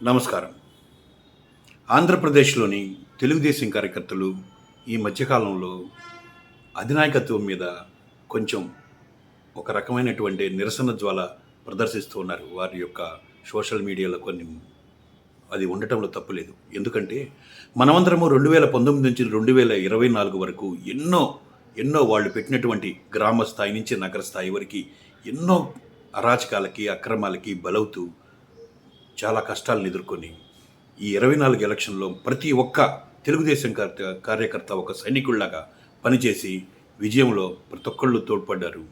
నమస్కారం. ఆంధ్రప్రదేశ్లోని తెలుగుదేశం కార్యకర్తలు ఈ మధ్యకాలంలో అధినాయకత్వం మీద కొంచెం ఒక రకమైనటువంటి నిరసన జ్వాల ప్రదర్శిస్తూ ఉన్నారు. వారి యొక్క సోషల్ మీడియాలో కొన్ని అది ఉండటంలో తప్పులేదు. ఎందుకంటే మనమందరము రెండు వేల పంతొమ్మిది నుంచి రెండు వేల ఇరవై నాలుగు వరకు ఎన్నో ఎన్నో వాళ్ళు పెట్టినటువంటి గ్రామ స్థాయి నుంచి నగర స్థాయి వరకు ఎన్నో అరాచకాలకి అక్రమాలకి బలవుతూ చాలా కష్టాలను ఎదుర్కొని ఈ ఇరవై నాలుగు ఎలక్షన్లో ప్రతి ఒక్క తెలుగుదేశం కార్య- కార్యకర్త ఒక సైనికుల్లాగా పనిచేసి విజయంలో ప్రతి ఒక్కళ్ళు తోడ్పడ్డారు.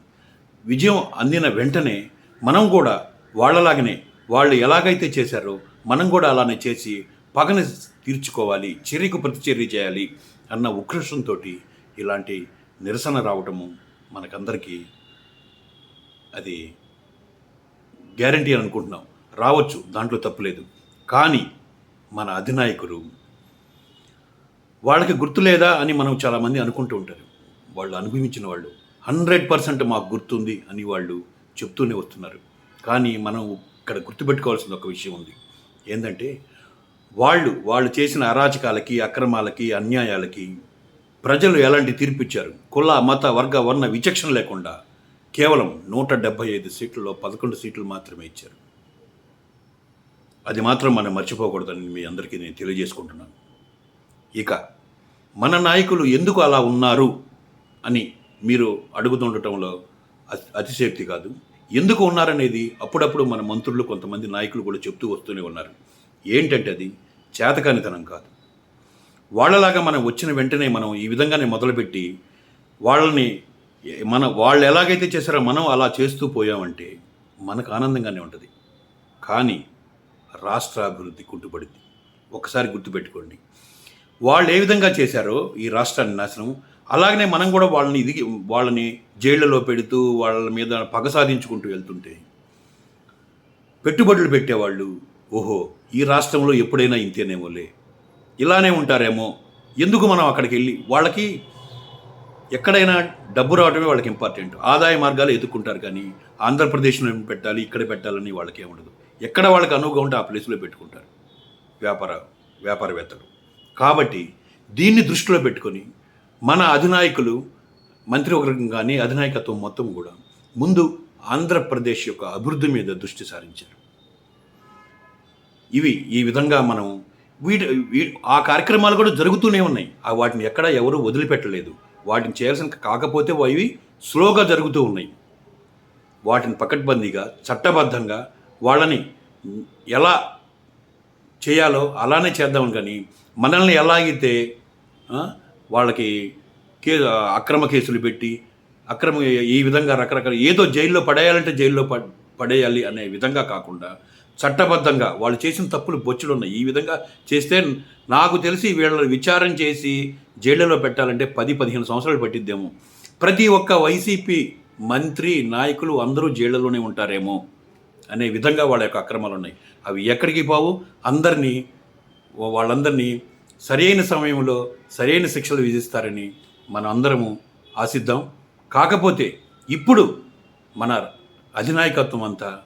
విజయం అందిన వెంటనే మనం కూడా వాళ్ళలాగనే వాళ్ళు ఎలాగైతే చేశారో మనం కూడా అలానే చేసి పగని తీర్చుకోవాలి చర్యకు ప్రతిచర్య చేయాలి అన్న ఉక్రోషంతో ఇలాంటి నిరసన రావటము మనకందరికీ అది గ్యారంటీ అని అనుకుంటున్నాం. రావచ్చు దాంట్లో తప్పులేదు కానీ మన అధినాయకులు వాళ్ళకి గుర్తు లేదా అని మనం చాలామంది అనుకుంటూ ఉంటారు. వాళ్ళు అనుభవించిన వాళ్ళు. హండ్రెడ్ పర్సెంట్ మాకు గుర్తుంది అని వాళ్ళు చెప్తూనే వస్తున్నారు. కానీ మనం ఇక్కడ గుర్తుపెట్టుకోవాల్సిన ఒక విషయం ఉంది. ఏంటంటే వాళ్ళు వాళ్ళు చేసిన అరాచకాలకి అక్రమాలకి అన్యాయాలకి ప్రజలు ఎలాంటి తీర్పిచ్చారు కుల మత వర్గ వర్ణ విచక్షణ లేకుండా కేవలం నూట డెబ్బై ఐదు సీట్లలో పదకొండు సీట్లు మాత్రమే ఇచ్చారు. అది మాత్రం మనం మర్చిపోకూడదని మీ అందరికీ నేను తెలియజేసుకుంటున్నాను. ఇక మన నాయకులు ఎందుకు అలా ఉన్నారు అని మీరు అడుగుతుండటంలో అతి- కాదు. ఎందుకు ఉన్నారనేది అప్పుడప్పుడు మన మంత్రులు కొంతమంది నాయకులు కూడా చెప్తూ వస్తూనే ఉన్నారు. ఏంటంటే అది చేతకానితనం కాదు. వాళ్ళలాగా మనం వచ్చిన వెంటనే మనం ఈ విధంగానే మొదలుపెట్టి వాళ్ళని మన వాళ్ళు ఎలాగైతే చేశారో మనం అలా చేస్తూ పోయామంటే మనకు ఆనందంగానే ఉంటుంది. కానీ రాష్ట్ర అభివృద్ధి కుంటుపడింది. ఒకసారి గుర్తుపెట్టుకోండి. వాళ్ళు ఏ విధంగా చేశారో ఈ రాష్ట్రాన్ని నాశనం. అలాగనే మనం కూడా వాళ్ళని ఇది వాళ్ళని జైళ్ళలో పెడుతూ వాళ్ళ మీద పగ సాధించుకుంటూ వెళ్తుంటే పెట్టుబడులు పెట్టేవాళ్ళు ఓహో ఈ రాష్ట్రంలో ఎప్పుడైనా ఇంతేనేమోలే. ఇలానే ఉంటారేమో. ఎందుకు మనం అక్కడికి వెళ్ళి వాళ్ళకి ఎక్కడైనా డబ్బు రావడమే వాళ్ళకి ఇంపార్టెంట్ ఆదాయ మార్గాలు ఎదుర్కొంటారు కానీ ఆంధ్రప్రదేశ్లో పెట్టాలి ఇక్కడ పెట్టాలని వాళ్ళకి ఉండదు. ఎక్కడ వాళ్ళకి అనువుగా ఉంటే ఆ ప్లేస్లో పెట్టుకుంటారు. వ్యాపార వ్యాపారవేత్తలు. కాబట్టి దీన్ని దృష్టిలో పెట్టుకొని మన అధినాయకులు మంత్రివర్గం కానీ అధినాయకత్వం మొత్తం కూడా ముందు ఆంధ్రప్రదేశ్ యొక్క అభివృద్ధి మీద దృష్టి సారించారు. ఇవి ఈ విధంగా మనం వీటి ఆ కార్యక్రమాలు కూడా జరుగుతూనే ఉన్నాయి. ఆ వాటిని ఎక్కడ ఎవరు వదిలిపెట్టలేదు. వాటిని చేయాల్సిన కాకపోతే అవి స్లోగా జరుగుతూ ఉన్నాయి. వాటిని పకడ్బందీగా చట్టబద్ధంగా వాళ్ళని ఎలా చేయాలో అలానే చేద్దామని కానీ మనల్ని ఎలాగైతే వాళ్ళకి కే అక్రమ కేసులు పెట్టి అక్రమ ఈ విధంగా రకరకాల ఏదో జైల్లో పడేయాలంటే జైల్లో ప పడేయాలి అనే విధంగా కాకుండా చట్టబద్ధంగా వాళ్ళు చేసిన తప్పులు బొచ్చులు ఉన్నాయి. ఈ విధంగా చేస్తే నాకు తెలిసి వీళ్ళని విచారం చేసి జైళ్ళలో పెట్టాలంటే పది పదిహేను సంవత్సరాలు పట్టిద్దేమో. ప్రతి ఒక్క వైసీపీ మంత్రి నాయకులు అందరూ జైళ్ళలోనే ఉంటారేమో. అనే విధంగా వాళ్ళ యొక్క అక్రమాలు ఉన్నాయి. అవి ఎక్కడికి పోవు? అందరినీ వాళ్ళందరినీ సరైన సమయంలో సరైన శిక్షలు విధిస్తారని మనం అందరము ఆశిద్దాం. కాకపోతే ఇప్పుడు మన అధినాయకత్వం అంతా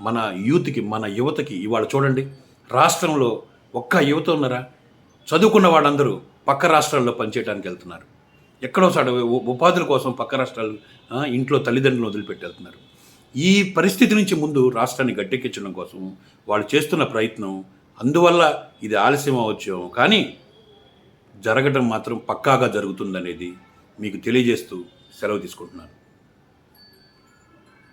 మన యూత్కి మన యువతకి ఇవాళ చూడండి రాష్ట్రంలో ఒక్క యువత ఉన్నారా? చదువుకున్న వాళ్ళందరూ పక్క రాష్ట్రాల్లో పనిచేయడానికి వెళ్తున్నారు. ఎక్కడో ఉపాధుల కోసం పక్క రాష్ట్రాలు ఇంట్లో తల్లిదండ్రులు వదిలిపెట్టి వెళ్తున్నారు. ఈ పరిస్థితి నుంచి ముందు రాష్ట్రాన్ని గట్టెక్కించడం కోసం వాళ్ళు చేస్తున్న ప్రయత్నం అందువల్ల ఇది ఆలస్యం అవ్వచ్చు కానీ జరగడం మాత్రం పక్కాగా జరుగుతుందనేది మీకు తెలియజేస్తూ సెలవు తీసుకుంటున్నాను.